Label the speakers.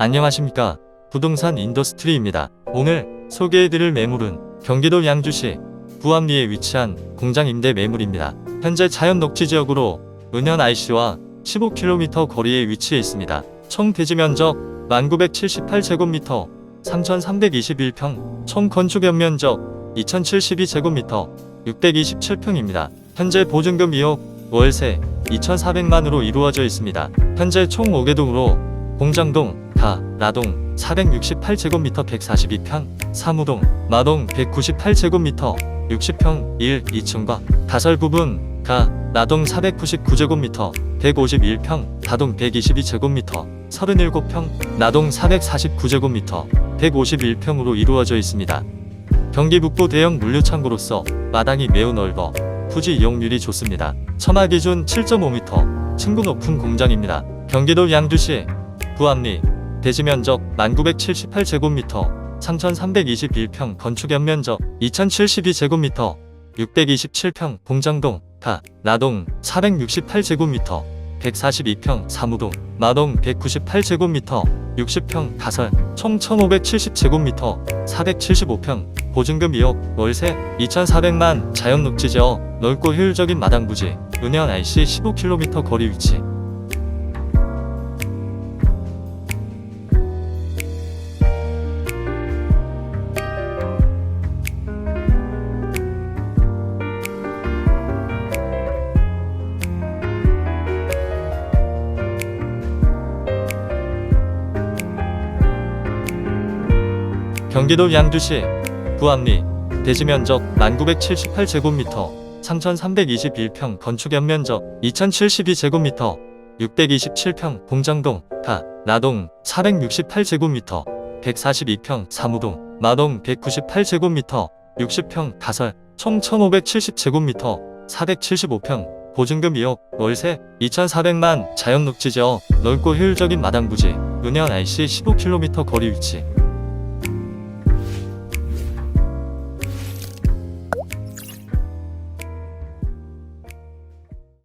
Speaker 1: 안녕하십니까. 부동산 인더스트리입니다. 오늘 소개해드릴 매물은 경기도 양주시 부암리에 위치한 공장 임대 매물입니다. 현재 자연 녹지 지역으로 은현 IC와 15km 거리에 위치해 있습니다. 총 대지 면적 1978제곱미터, 3321평, 총 건축 연면적 2072제곱미터, 627평입니다. 현재 보증금 2억, 월세 2,400만으로 이루어져 있습니다. 현재 총 5개 동으로 공장동, 가, 나동 468제곱미터 142평, 사무동, 마동 198제곱미터 60평 1, 2층과 가설 부분, 가, 나동 499제곱미터 151평, 다동 122제곱미터 37평, 나동 449제곱미터 151평으로 이루어져 있습니다. 경기 북부 대형 물류창고로서 마당이 매우 넓어 부지 이용률이 좋습니다. 처마 기준 7.5m, 층고 높은 공장입니다. 경기도 양주시 부암리 대지 면적 1978제곱미터, 3321평 건축 연면적 2072제곱미터, 627평 공장동 가 나동 468제곱미터, 142평 사무동 마동 198제곱미터, 60평 가설 총 1570제곱미터, 475평 보증금 2억, 월세 2,400만, 자연 녹지지어 넓고 효율적인 마당 부지, 은현 IC 15km 거리 위치. 경기도 양주시 부암리 대지 면적 1978제곱미터 3321평 건축 연면적 2072제곱미터 627평 공장동 가 나동 468제곱미터 142평 사무동 마동 198제곱미터 60평 가설 총 1570제곱미터 475평 보증금 2억 월세 2,400만 자연 녹지지어 넓고 효율적인 마당 부지 은현 IC 15km 거리 위치